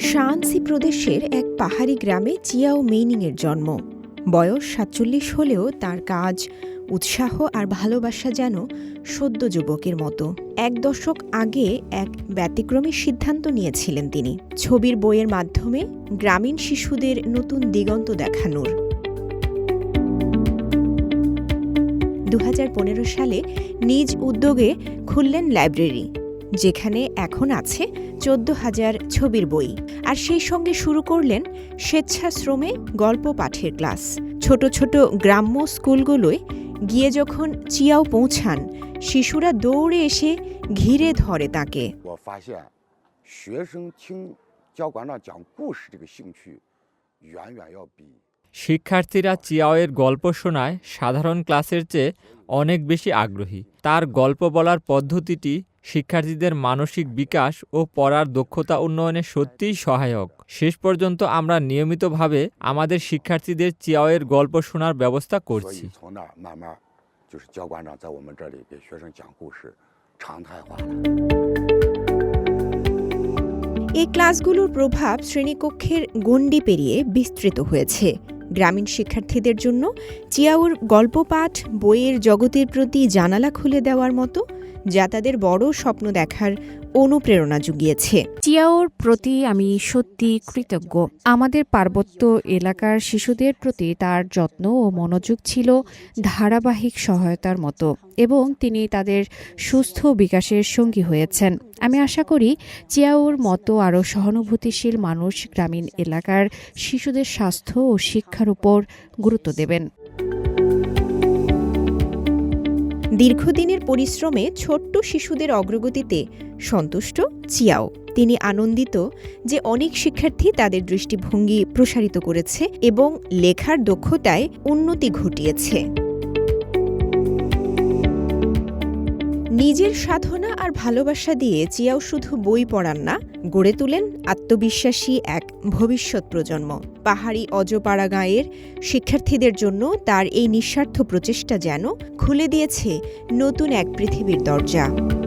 Shanxi প্রদেশের এক পাহাড়ি গ্রামে চিয়াও মেইনিংয়ের জন্ম। বয়স সাতচল্লিশ হলেও তার কাজ, উৎসাহ আর ভালোবাসা যেন সদ্য যুবকের মতো। এক দশক আগে এক ব্যতিক্রমী সিদ্ধান্ত নিয়েছিলেন তিনি। ছবির বইয়ের মাধ্যমে গ্রামীণ শিশুদের নতুন দিগন্ত দেখানোর। দু হাজার পনেরো সালে নিজ উদ্যোগে খুললেন লাইব্রেরি। যেখানে এখন আছে চোদ্দ হাজার ছবির বই। আর সেই সঙ্গে শুরু করলেন স্বেচ্ছাশ্রমে গল্প পাঠের ক্লাস। ছোট ছোট গ্রাম্য স্কুলগুলোয় গিয়ে যখন চিয়াও পৌঁছান, শিশুরা দৌড়ে এসে ঘিরে ধরে তাকে। শিক্ষার্থীরা চিয়াওয়ের গল্প শোনায় সাধারণ ক্লাসের চেয়ে অনেক বেশি আগ্রহী। তার গল্প বলার পদ্ধতিটি শিক্ষার্থীদের মানসিক বিকাশ ও পড়ার দক্ষতা উন্নয়নে সত্যিই সহায়ক। শেষ পর্যন্ত আমরা নিয়মিতভাবে আমাদের শিক্ষার্থীদের চিয়াওয়ের গল্প শোনার ব্যবস্থা করছি। এই ক্লাসগুলোর প্রভাব শ্রেণীকক্ষের গণ্ডি পেরিয়ে বিস্তৃত হয়েছে। গ্রামীণ শিক্ষার্থীদের জন্য চিয়াউর গল্প পাঠ বইয়ের জগতের প্রতি জানালা খুলে দেওয়ার মতো যা তাদের বড় স্বপ্ন দেখার অনুপ্রেরণা জুগিয়েছে। চিয়াওর প্রতি আমি সত্যি কৃতজ্ঞ। আমাদের পার্বত্য এলাকার শিশুদের প্রতি তার যত্ন ও মনোযোগ ছিল ধারাবাহিক সহায়তার মতো এবং তিনি তাদের সুস্থ বিকাশের সঙ্গী হয়েছেন। আমি আশা করি চিয়াওর মতো আরও সহানুভূতিশীল মানুষ গ্রামীণ এলাকার শিশুদের স্বাস্থ্য ও শিক্ষার উপর গুরুত্ব দেবেন। দীর্ঘদিনের পরিশ্রমে ছোট্ট শিশুদের অগ্রগতিতে সন্তুষ্ট চিয়াও। তিনি আনন্দিত যে অনেক শিক্ষার্থী তাদের দৃষ্টিভঙ্গি প্রসারিত করেছে এবং লেখার দক্ষতায় উন্নতি ঘটিয়েছে। নিজের সাধনা আর ভালোবাসা দিয়ে চিয়াও শুধু বই পড়ান না, গড়ে তোলেন আত্মবিশ্বাসী এক ভবিষ্যৎ প্রজন্ম। পাহাড়ি অজপাড়া গাঁয়ের শিক্ষার্থীদের জন্য তার এই নিঃস্বার্থ প্রচেষ্টা যেন খুলে দিয়েছে নতুন এক পৃথিবীর দরজা।